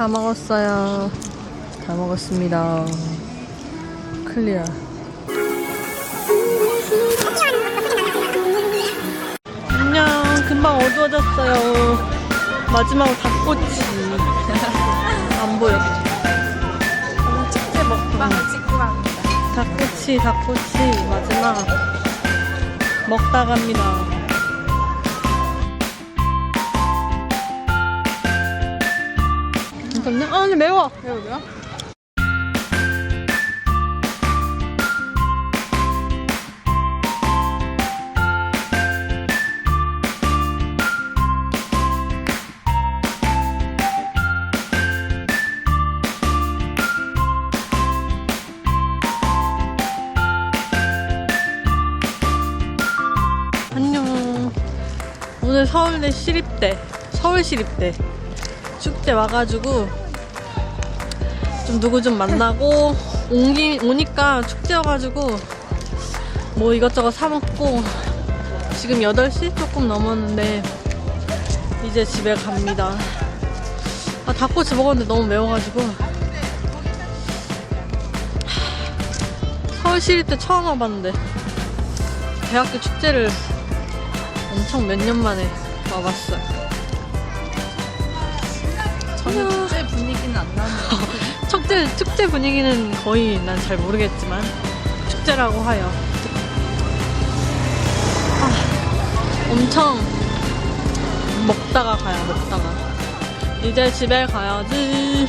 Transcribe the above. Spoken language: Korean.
다 먹었어요. 다 먹었습니다. 클리어. 안녕. 금방 어두워졌어요. 마지막으로 닭꼬치. 안 보여. 축제 먹방 찍고 갑니다. 닭꼬치, 닭꼬치. 마지막. 먹다 갑니다. 잠깐만요. 아, 근데 매워. 여기요? 안녕. 오늘 서울대 시립대, 서울시립대 축제 와가지고 좀 누구 좀 만나고 온기, 오니까 축제여가지고 뭐 이것저것 사먹고 지금 8시 조금 넘었는데 이제 집에 갑니다. 아, 닭꼬치 먹었는데 너무 매워가지고 서울시립대 처음 와봤는데 대학교 축제를 엄청 몇 년 만에 와봤어요. 저는 축제 분위기는 안 나네요. 축제, 축제 분위기는 거의 난 잘 모르겠지만 축제라고 하여. 아, 엄청 먹다가 가요, 먹다가. 이제 집에 가야지.